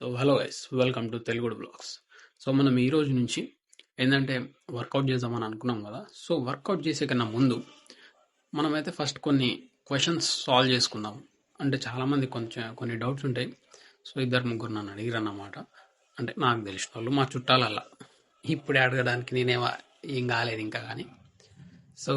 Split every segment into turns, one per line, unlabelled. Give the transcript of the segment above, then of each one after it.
So hello guys welcome to తెలుగుడు blogs so మనం ఈ రోజు నుంచి ఏంటంటే వర్కౌట్ చేద్దామని అనుకున్నాం కదా. సో వర్కౌట్ చేసే కన్నా ముందు మనమైతే ఫస్ట్ కొన్ని క్వశ్చన్స్ సాల్వ్ చేసుకుందాం. అంటే చాలామంది కొంచెం కొన్ని డౌట్స్ ఉంటాయి. సో ఇద్దరు ముగ్గురు నన్ను అడిగిరన్నమాట. అంటే నాకు తెలిసిన వాళ్ళు మా చుట్టాలల్లా. ఇప్పుడే అడగడానికి నేనేమో ఏం కాలేదు ఇంకా కానీ. సో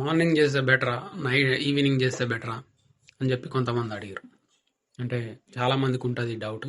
మార్నింగ్ uh, చేస్తే బెటరా నైట్ ఈవినింగ్ చేస్తే బెటరా అని చెప్పి కొంతమంది అడిగారు. అంటే చాలామందికి ఉంటుంది డౌట్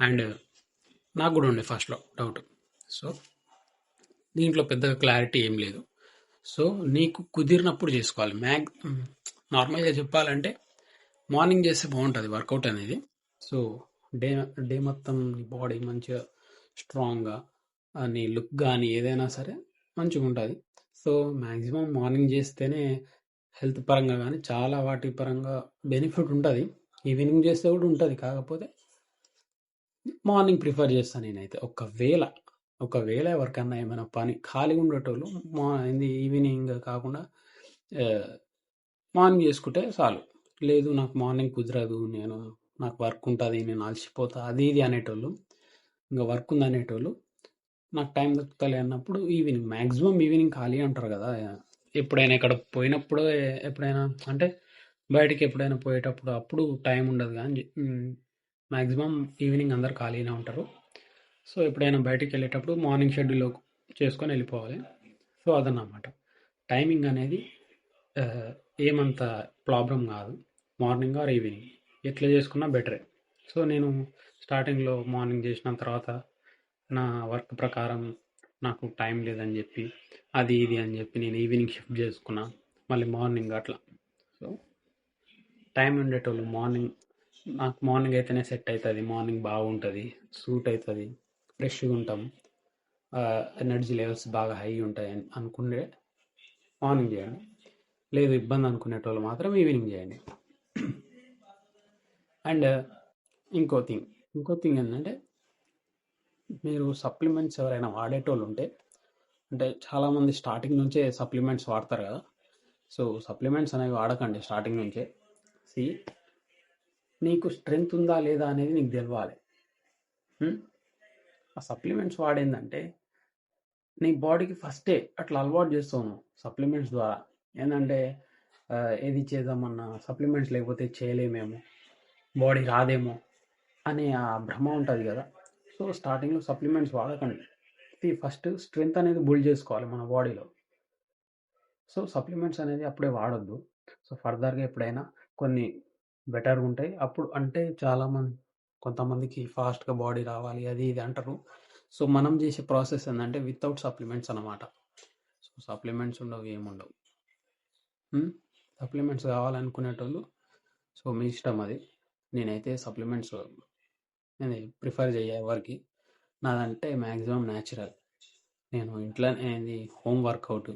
అండ్ నాకు కూడా ఉండే ఫస్ట్లో డౌట్ సో దీంట్లో పెద్దగా క్లారిటీ ఏం లేదు. సో నీకు కుదిరినప్పుడు చేసుకోవాలి. మ్యాగ్ నార్మల్గా చెప్పాలంటే మార్నింగ్ చేస్తే బాగుంటుంది వర్కౌట్ అనేది. సో డే డే మొత్తం నీ బాడీ మంచిగా స్ట్రాంగ్గా నీ లుక్ కానీ ఏదైనా సరే మంచిగా ఉంటుంది సో మ్యాక్సిమం మార్నింగ్ చేస్తేనే హెల్త్ పరంగా కానీ చాలా వాటి పరంగా బెనిఫిట్ ఉంటుంది. ఈవినింగ్ చేస్తే కూడా ఉంటుంది. కాకపోతే మార్నింగ్ ప్రిఫర్ చేస్తాను నేనైతే. ఒకవేళ ఒకవేళ ఎవరికన్నా ఏమైనా పని ఖాళీగా ఉండేటోళ్ళు మా ఈవినింగ్ కాకుండా మార్నింగ్ చేసుకుంటే చాలు. లేదు నాకు మార్నింగ్ కుదరదు నేను నాకు వర్క్ ఉంటుంది నేను అలసిపోతా అది ఇది అనేటోళ్ళు ఇంకా వర్క్ ఉంది అనేటోళ్ళు నాకు టైం దొరుకుతలే అన్నప్పుడు ఈవినింగ్ మ్యాక్సిమం ఈవినింగ్ ఖాళీ అంటారు కదా. ఎప్పుడైనా ఇక్కడ పోయినప్పుడు ఎప్పుడైనా అంటే బయటికి ఎప్పుడైనా పోయేటప్పుడు అప్పుడు టైం ఉండదు కానీ మ్యాక్సిమం ఈవినింగ్ అందరు ఖాళీనే ఉంటారు. సో ఎప్పుడైనా బయటికి వెళ్ళేటప్పుడు మార్నింగ్ షెడ్యూల్లో చేసుకొని వెళ్ళిపోవాలి. సో అదన్నమాట. టైమింగ్ అనేది ఏమంత ప్రాబ్లం కాదు. Morning or evening. ఎట్లా చేసుకున్నా బెటరే. సో నేను స్టార్టింగ్లో మార్నింగ్ చేసిన తర్వాత నా వర్క్ ప్రకారం నాకు టైం లేదని చెప్పి అది ఇది అని చెప్పి నేను ఈవినింగ్ షిఫ్ట్ చేసుకున్నా. మళ్ళీ మార్నింగ్ అట్లా. టైం ఉండేటోళ్ళు మార్నింగ్ నాకు మార్నింగ్ అయితేనే సెట్ అవుతుంది మార్నింగ్ బాగుంటుంది సూట్ అవుతుంది ఫ్రెష్గా ఉంటాం. ఎనర్జీ లెవెల్స్ బాగా హై ఉంటాయి అని అనుకునే మార్నింగ్ చేయండి. లేదు ఇబ్బంది అనుకునేటోళ్ళు మాత్రం ఈవినింగ్ చేయండి. అండ్ ఇంకో థింగ్ ఇంకో థింగ్ ఏంటంటే మీరు సప్లిమెంట్స్ ఎవరైనా వాడేటోళ్ళు ఉంటే అంటే చాలామంది స్టార్టింగ్ నుంచే సప్లిమెంట్స్ వాడతారు కదా. సో సప్లిమెంట్స్ అనేవి వాడకండి స్టార్టింగ్ నుంచే. సి నీకు స్ట్రెంగ్త్ ఉందా లేదా అనేది నీకు తెలవాలి. ఆ సప్లిమెంట్స్ వాడేందంటే నీ బాడీకి ఫస్టే అట్లా అలవాటు చేస్తాను సప్లిమెంట్స్ ద్వారా. ఏంటంటే ఏది చేద్దామన్నా సప్లిమెంట్స్ లేకపోతే చేయలేమేమో బాడీ రాదేమో అనే ఆ భ్రమ ఉంటుంది కదా. సో స్టార్టింగ్లో సప్లిమెంట్స్ వాడకండి. ఫస్ట్ స్ట్రెంగ్త్ అనేది బిల్డ్ చేసుకోవాలి మన బాడీలో సో సప్లిమెంట్స్ అనేది అప్పుడే వాడొద్దు. సో ఫర్దర్గా ఎప్పుడైనా కొన్ని బెటర్గా ఉంటాయి. అప్పుడు అంటే చాలామంది కొంతమందికి ఫాస్ట్గా బాడీ రావాలి అది ఇది అంటారు. సో మనం చేసే ప్రాసెస్ ఏంటంటే వితౌట్ సప్లిమెంట్స్ అన్నమాట. సో సప్లిమెంట్స్ ఉండవు ఏముండవు సప్లిమెంట్స్ కావాలనుకునేటోళ్ళు సో మీ ఇష్టం అది. నేనైతే సప్లిమెంట్స్ నేను ప్రిఫర్ చేయ ఎవరికి నాదంటే మ్యాక్సిమం న్యాచురల్. నేను ఇంట్లో ఏంది హోమ్ వర్కౌట్.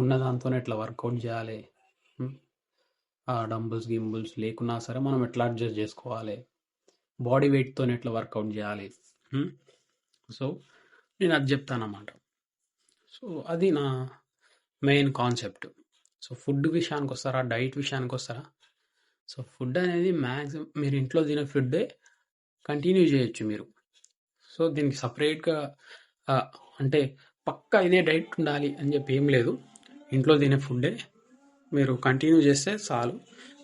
ఉన్న దాంతోనే ఎట్లా వర్కౌట్ చేయాలి. డంబుల్స్ గింబుల్స్ లేకున్నా సరే మనం ఎట్లా అడ్జస్ట్ చేసుకోవాలి? బాడీ వెయిట్తో ఎట్లా వర్కౌట్ చేయాలి? సో నేను అది చెప్తానమాట సో అది నా మెయిన్ కాన్సెప్ట్. సో ఫుడ్ విషయానికి వస్తారా డైట్ విషయానికి వస్తారా సో ఫుడ్ అనేది మ్యాక్సిమం మీరు ఇంట్లో తినే ఫుడ్డే కంటిన్యూ చేయొచ్చు మీరు. సో దీనికి సపరేట్గా అంటే పక్కా ఇదే డైట్ ఉండాలి అని చెప్పి ఏం లేదు. ఇంట్లో తినే ఫుడ్డే మీరు కంటిన్యూ చేస్తే చాలు.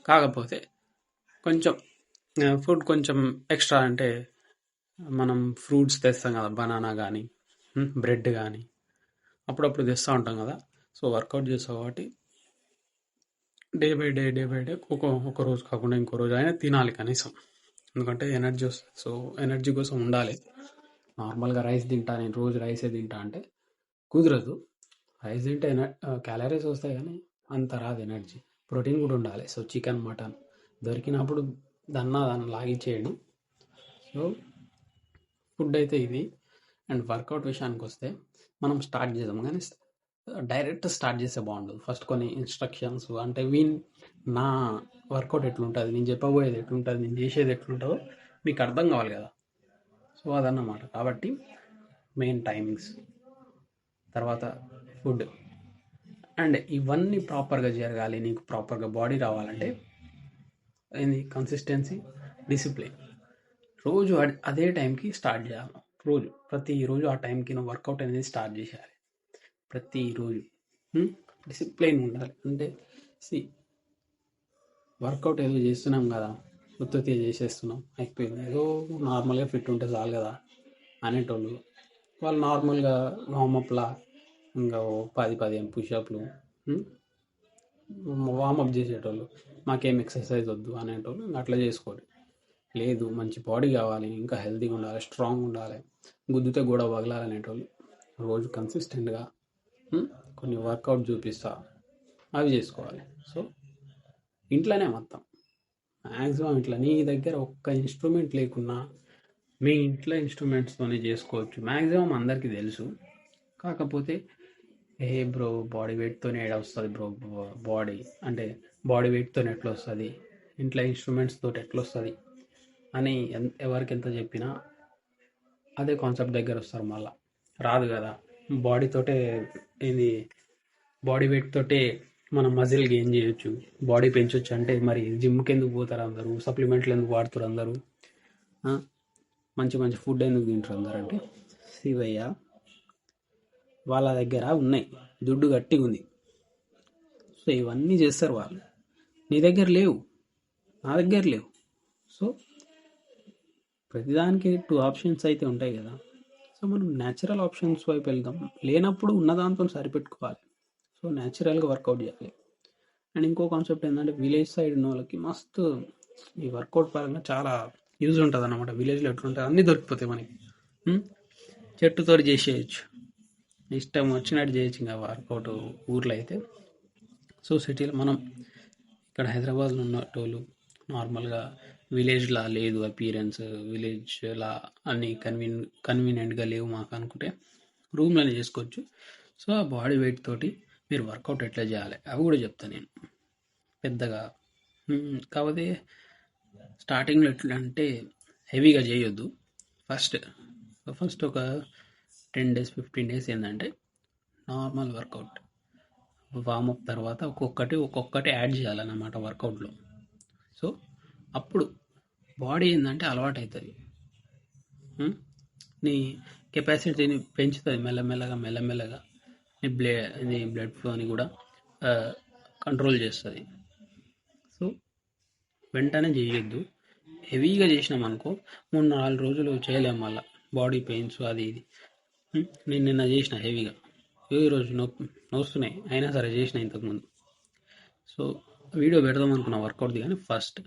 కాకపోతే కొంచెం ఫుడ్ కొంచెం ఎక్స్ట్రా అంటే మనం ఫ్రూట్స్ తెస్తాం కదా బనానా కానీ బ్రెడ్ కానీ అప్పుడప్పుడు తెస్తూ ఉంటాం కదా. సో వర్కౌట్ చేస్తాం కాబట్టి day by day day by day ఒక ఒక రోజు కాకుండా ఇంకో రోజు అయినా తినాలి కనీసం. ఎందుకంటే ఎనర్జీ వస్తుంది సో ఎనర్జీ కోసం ఉండాలి. నార్మల్గా రైస్ తింటా నేను రోజు రైసే తింటా అంటే కుదరదు. రైస్ తింటే ఎన క్యాలరీస్ వస్తాయి కానీ అంత రాదు ఎనర్జీ. ప్రోటీన్ కూడా ఉండాలి. సో చికెన్ మటన్ దొరికినప్పుడు దన్నా దాన్ని లాగించేయండి. సో ఫుడ్ అయితే ఇది. అండ్ వర్కౌట్ విషయానికి వస్తే మనం స్టార్ట్ చేద్దాం. కానీ డైరెక్ట్ స్టార్ట్ చేస్తే బాగుండదు. ఫస్ట్ కొన్ని ఇన్స్ట్రక్షన్స్ అంటే వీన్ నా వర్కౌట్ ఎట్లుంటుంది నేను చెప్పబోయేది ఎట్లుంటుంది నేను చేసేది ఎట్లుంటుందో మీకు అర్థం కావాలి కదా. సో అదన్నమాట. కాబట్టి మెయిన్ టైమింగ్స్. తర్వాత ఫుడ్. అండ్ ఇవన్నీ ప్రాపర్గా జరగాలి నీకు ప్రాపర్గా బాడీ రావాలంటే ఏంది? కన్సిస్టెన్సీ డిసిప్లిన్ రోజు అదే టైంకి స్టార్ట్ చేయాలి. రోజు ప్రతిరోజు ఆ టైంకి నువ్వు వర్కౌట్ అనేది స్టార్ట్ చేసేయాలి. ప్రతిరోజు డిసిప్లైన్ hm? ఉండాలి. అంటే సి వర్కౌట్ ఏదో చేస్తున్నాం కదా ఉత్పత్తి చేసేస్తున్నాం అయిపోయింది. ఏదో నార్మల్గా ఫిట్ ఉంటే చాలు కదా అనేటోళ్ళు. వాళ్ళు నార్మల్గా వామప్లా ఇంకా పది పదిహేను పుషప్లు వామప్ చేసేటోళ్ళు. మాకేం ఎక్సర్సైజ్ వద్దు అనేటోళ్ళు ఇంకా అట్లా చేసుకోవాలి లేదు మంచి బాడీ కావాలి ఇంకా హెల్తీగా ఉండాలి స్ట్రాంగ్ ఉండాలి గుద్దుతే కూడా వగలాలనేటోళ్ళు రోజు కన్సిస్టెంట్గా కొన్ని వర్కౌట్ చూపిస్తా అవి చేసుకోవాలి. సో ఇంట్లోనే మొత్తం. మ్యాక్సిమం ఇట్లా నీ దగ్గర ఒక్క ఇన్స్ట్రుమెంట్ లేకున్నా మీ ఇంట్లో ఇన్స్ట్రుమెంట్స్తోనే చేసుకోవచ్చు. మ్యాక్సిమం అందరికీ తెలుసు. కాకపోతే ఏ బ్రో బాడీ వెయిట్తోనే ఏడ వస్తుంది బ్రో? బాడీ అంటే బాడీ వెయిట్తోనే ఎట్లా వస్తుంది ఇంట్లో ఇన్స్ట్రుమెంట్స్ తోటి ఎట్లా వస్తుంది అని ఎన్- ఎవరికి ఎంత చెప్పినా అదే కాన్సెప్ట్ దగ్గర వస్తారు మళ్ళా. రాదు కదా. బాడీతోటే ఇది బాడీ వెయిట్ తోటే మనం మజిల్ గెయిన్ చేయొచ్చు. బాడీ పెంచొచ్చు అంటే మరి జిమ్కి ఎందుకు పోతారు అందరూ? సప్లిమెంట్లు ఎందుకు వాడుతారు అందరూ? మంచి మంచి ఫుడ్ ఎందుకు తింటారు అందరూ అంటే? శివయ్య వాళ్ళ దగ్గర ఉన్నాయి. దుడ్డు గట్టిగా ఉంది సో ఇవన్నీ చేస్తారు వాళ్ళు. నీ దగ్గర లేవు. నా దగ్గర లేవు. సో ప్రతిదానికి టూ ఆప్షన్స్ అయితే ఉంటాయి కదా. సో మనం న్యాచురల్ ఆప్షన్స్ వైపు వెళ్దాం. లేనప్పుడు ఉన్నదాంతో సరిపెట్టుకోవాలి. సో న్యాచురల్గా వర్కౌట్ చేయాలి. అండ్ ఇంకో కాన్సెప్ట్ ఏంటంటే విలేజ్ సైడ్ ఉన్న వాళ్ళకి మస్తు ఈ వర్కౌట్ పరంగా చాలా యూజ్ ఉంటుంది అనమాట విలేజ్లో ఎట్లుంటుంది? అన్నీ దొరికిపోతాయి మనకి. చెట్టుతో చేసేయచ్చు. ఇష్టం వచ్చినట్టు చేయొచ్చు ఇంకా వర్కౌట్ ఊర్లో అయితే. సో సిటీలో మనం ఇక్కడ హైదరాబాద్లో ఉన్నటోళ్ళు నార్మల్గా విలేజ్లా లేదు అపీరెన్స్ విలేజ్లా అన్ని కన్వీన్ కన్వీనియంట్గా లేవు మాకు అనుకుంటే రూమ్లోనే చేసుకోవచ్చు. సో ఆ బాడీ వెయిట్ తోటి మీరు వర్కౌట్ ఎట్లా చేయాలి? అవి కూడా చెప్తాను నేను. పెద్దగా. కాకపోతే స్టార్టింగ్లో ఎట్లా అంటే హెవీగా చేయొద్దు. ఫస్ట్ ఫస్ట్ ఒక టెన్ డేస్ ఫిఫ్టీన్ డేస్ ఏంటంటే నార్మల్ వర్కౌట్. వామప్ తర్వాత ఒక్కొక్కటి ఒక్కొక్కటి యాడ్ చేయాలన్నమాట వర్కౌట్లో. సో అప్పుడు బాడీ ఏంటంటే అలవాటు అవుతుంది నీ కెపాసిటీని పెంచుతుంది మెల్లమెల్లగా మెల్లమెల్లగా. నీ బ్లే నీ బ్లడ్ ఫ్లోని కూడా కంట్రోల్ చేస్తుంది. సో వెంటనే చేయొద్దు. హెవీగా చేసినాం అనుకో మూడు నాలుగు రోజులు చేయలేము మళ్ళీ. బాడీ పెయిన్స్ అది ఇది. నేను నిన్న చేసిన హెవీగా. ఈ రోజు నొప్పి నొస్తున్నాయి. అయినా సరే చేసిన ఇంతకుముందు. సో వీడియో పెడదాం అనుకున్న వర్కౌట్ది కానీ ఫస్ట్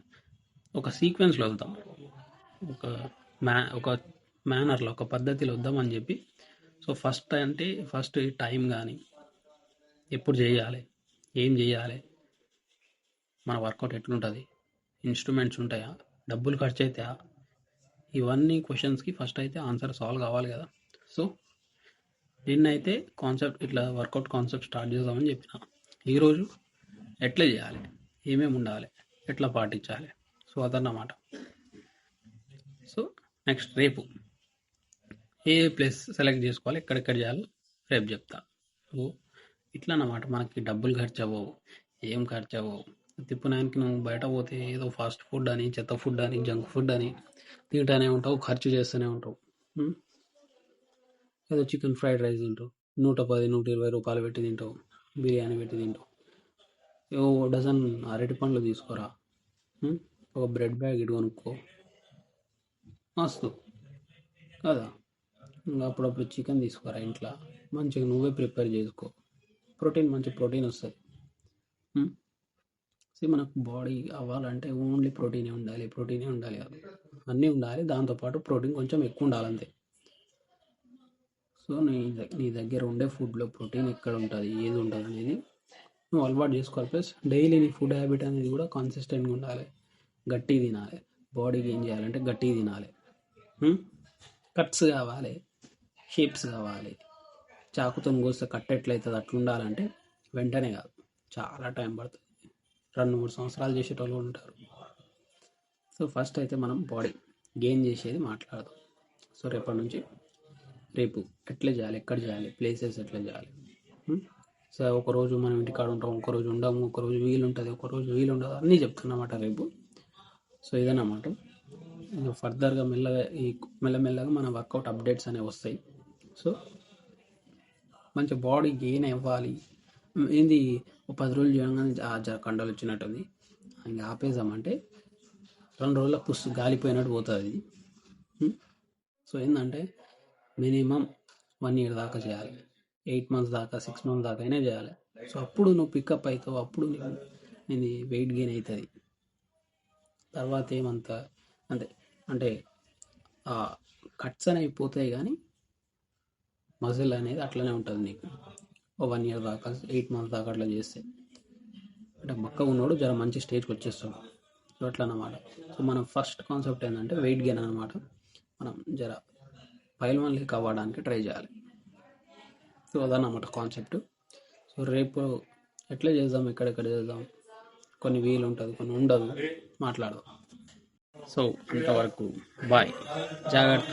ఒక సీక్వెన్స్లో వెళ్తాం ఒక మ్యా ఒక మేనర్లో ఒక పద్ధతిలో వద్దామని చెప్పి. సో ఫస్ట్ అంటే ఫస్ట్ టైం కానీ ఎప్పుడు చేయాలి? ఏం చేయాలి? మన వర్కౌట్ ఎట్లుంటుంది? ఇన్స్ట్రుమెంట్స్ ఉంటాయా? డబ్బులు ఖర్చు అవుతాయా ఇవన్నీ క్వశ్చన్స్కి ఫస్ట్ అయితే ఆన్సర్ సాల్వ్ కావాలి కదా. సో నిన్నైతే కాన్సెప్ట్ ఇట్లా వర్కౌట్ కాన్సెప్ట్ స్టార్ట్ చేద్దామని చెప్పిన. ఈరోజు ఎట్లా చేయాలి? ఏమేమి ఉండాలి? ఎట్లా పాటించాలి? సో అదన్నమాట. సో నెక్స్ట్ రేపు ఏ ప్లేస్ సెలెక్ట్ చేసుకోవాలి? ఎక్కడెక్కడ చేయాలి? రేపు చెప్తా. సో ఇట్లా అన్నమాట మనకి డబ్బులు ఖర్చు అవ్వవు ఏం ఖర్చు అవ్వవు తిప్పడానికి నువ్వు బయట పోతే ఏదో ఫాస్ట్ ఫుడ్ అని చెత్త ఫుడ్ అని జంక్ ఫుడ్ అని తింటానే ఉంటావు ఖర్చు చేస్తూనే ఉంటావు. ఏదో చికెన్ ఫ్రైడ్ రైస్ తింటావు. నూట పది నూట ఇరవై రూపాయలు పెట్టి తింటావు. బిర్యానీ పెట్టి తింటావు. ఓ డజన్ అరటి పండ్లు తీసుకోరా? ఒక బ్రెడ్ బ్యాగ్ ఇటు కొనుక్కో. మస్తు. కదా? ఇంకా అప్పుడప్పుడు చికెన్ తీసుకోరా ఇంట్లో? మంచిగా నువ్వే ప్రిపేర్ చేసుకో. ప్రోటీన్ మంచి ప్రోటీన్ వస్తుంది. సో మనకు బాడీ అవ్వాలంటే ఓన్లీ ప్రోటీనే ఉండాలి ప్రోటీనే ఉండాలి అన్నీ ఉండాలి దాంతోపాటు ప్రోటీన్ కొంచెం ఎక్కువ ఉండాలంతే. సో నీ నీ దగ్గర ఉండే ఫుడ్లో ప్రోటీన్ ఎక్కడ ఉంటుంది? ఏది ఉండదు అనేది నువ్వు అలవాటు చేసుకోవాలి. ప్లస్ డైలీ నీ ఫుడ్ హ్యాబిట్ అనేది కూడా కన్సిస్టెంట్గా ఉండాలి. గట్టి తినాలి. బాడీకి ఏం చేయాలంటే గట్టి తినాలి. కట్స్ కావాలి. షేప్స్ కావాలి. చాకుతో కోస్తే కట్ ఎట్లయితుంది? అట్లా ఉండాలంటే వెంటనే కాదు. చాలా టైం పడుతుంది. రెండు మూడు సంవత్సరాలు చేసేటోళ్ళు ఉంటారు. సో ఫస్ట్ అయితే మనం బాడీ గెయిన్ చేసేది మాట్లాడదాం. సో రేపటి నుంచి రేపు ఎట్లా చేయాలి ఎక్కడ చేయాలి ప్లేసెస్ ఎట్లా చేయాలి? సో ఒకరోజు మనం ఇంటికాడ ఉంటాం ఒకరోజు ఉండము ఒకరోజు వీలు ఉంటుంది ఒకరోజు వీలు ఉండదు అన్నీ చెప్తున్నమాట రేపు. సో ఇదన్నమాట ఇంకా ఫర్దర్గా మెల్లగా ఈ మెల్లమెల్లగా మన వర్కౌట్ అప్డేట్స్ అనేవి వస్తాయి. సో మంచి బాడీ గెయిన్ అవ్వాలి. ఏంది పది రోజులు చేయగానే ఆ జర కండలు వచ్చినట్టుంది. ఇంకా ఆపేసామంటే రెండు రోజులకు పుస్తు గాలిపోయినట్టు పోతుంది? సో ఏంటంటే మినిమం వన్ ఇయర్ దాకా చేయాలి. ఎయిట్ మంత్స్ దాకా సిక్స్ మంత్స్ దాకా అయినా చేయాలి. సో అప్పుడు నువ్వు పికప్ అవుతావు అప్పుడు ఇది వెయిట్ గెయిన్ అవుతుంది తర్వాత ఏమంత అంటే అంటే కట్స్ అనేవి పోతాయి కానీ మజిల్ అనేది అట్లనే ఉంటుంది నీకు. ఓ వన్ ఇయర్ దాకా ఎయిట్ మంత్స్ దాకా అట్లా చేస్తే. అంటే బక్క ఉన్నాడు జర మంచి స్టేజ్కి వచ్చేస్తాడు. సో అట్లా అన్నమాట సో మనం ఫస్ట్ కాన్సెప్ట్ ఏంటంటే వెయిట్ గెయిన్ అనమాట మనం జర పైల్వాన్ లీక్ అవ్వడానికి ట్రై చేయాలి. సో అదన్నమాట కాన్సెప్ట్. సో రేపు ఎట్లా చేద్దాం ఎక్కడెక్కడ చేద్దాం? కొన్ని వీలు ఉంటుంది కొన్ని ఉండదు. మాట్లాడదాం. సో అంతవరకు బాయ్. జాగ్రత్త.